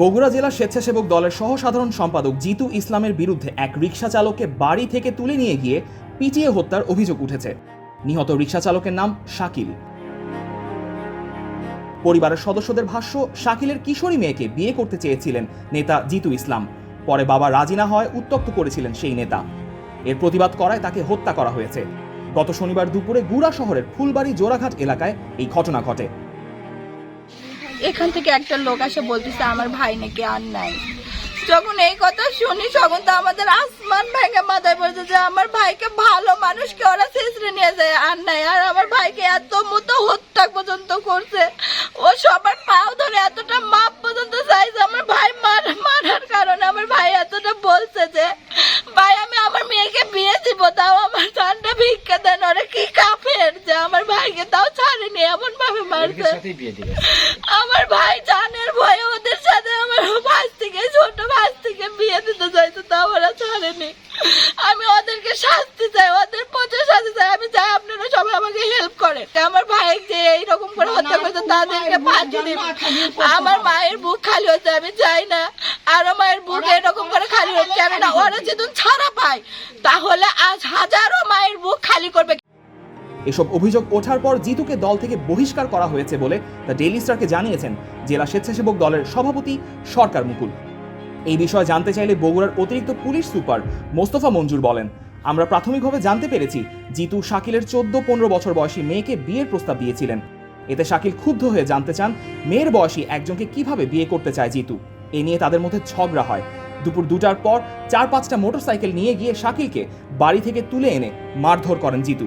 বগুড়া জেলা স্বেচ্ছাসেবক দলের সহসাধারণ সম্পাদক জিতু ইসলামের বিরুদ্ধে এক রিক্সা চালককে বাড়ি থেকে তুলে নিয়ে গিয়ে পিটিয়ে হত্যার অভিযোগ উঠেছে। নিহত রিক্সা চালকের নাম শাকিল। পরিবারের সদস্যদের ভাষ্য, শাকিলের কিশোরী মেয়েকে বিয়ে করতে চেয়েছিলেন নেতা জিতু ইসলাম। পরে বাবা রাজি না হয় উত্তক্ত করেছিলেন সেই নেতা। এর প্রতিবাদ করায় তাকে হত্যা করা হয়েছে। গত শনিবার দুপুরে গুড়া শহরের ফুলবাড়ি জোড়াঘাট এলাকায় এই ঘটনা ঘটে। এখান থেকে একটা লোক আসে, বলতেছে, আমার ভাই নাকি আর নাই। যখন এই কথা শুনি, তখন তো আমাদের আসমান ভেঙে মাথায় পড়ছে যে আমার ভাইকে ভালো মানুষকে ওরা শেষরে নিয়ে যায়, আর নাই। আর আমার ভাইকে এত মতো হত্যা পর্যন্ত করছে, ও সবার পাও ধরে এতটা মাপ পর্যন্ত চাইছে আমার ভাই মার, মারার কারণে আমার ভাই এতটা বলছে যে, ভাই, আমি আমার মেয়েকে বিয়ে দিব, তাও আমার ঠান্ডা ভিক্ষা দেন। ওরা কি কাফের যে আমার ভাইকে তাও ছাড়েনি এমন ভাবে মারছে আমার ভাই জানের ভয়ে ওদের সাথে আমার ভাই থেকে ছোট ভাই থেকে বিয়ে দিতে চাইছে তা ওরা ছাড়েনি আমি ওদেরকে শাস্তি চাই ওদের প্রচুর শাস্তি চাই আমি চাই আপনারা সবাই আমাকে হেল্প করে আমার ভাই যে এইরকম করে হত্যা করছে তাদেরকে ফাঁসি দিন আমার মায়ের বুক খালি হচ্ছে আমি চাই না আরও মায়ের বুক এরকম করে খালি হচ্ছে কেননা ওরা যদি ছাড়া পায় তাহলে আজ হাজারো মায়ের বুক খালি করবে এসব অভিযোগ ওঠার পর জিতুকে দল থেকে বহিষ্কার করা হয়েছে বলে দ্য ডেইলি স্টারকে জানিয়েছেন জেলা স্বেচ্ছাসেবক দলের সভাপতি সরকার মুকুল। এই বিষয়ে জানতে চাইলে বগুড়ার অতিরিক্ত পুলিশ সুপার মোস্তফা মঞ্জুর বলেন, আমরা প্রাথমিকভাবে জানতে পেরেছি জিতু শাকিলের চোদ্দ, পনেরো বছর বয়সী মেয়েকে বিয়ের প্রস্তাব দিয়েছিলেন। এতে শাকিল ক্ষুব্ধ হয়ে জানতে চান মেয়ের বয়সী একজনকে কীভাবে বিয়ে করতে চায় জিতু। এ নিয়ে তাদের মধ্যে ঝগড়া হয়। দুপুর দুটার পর চার, পাঁচটা মোটরসাইকেল নিয়ে গিয়ে শাকিলকে বাড়ি থেকে তুলে এনে মারধর করেন জিতু।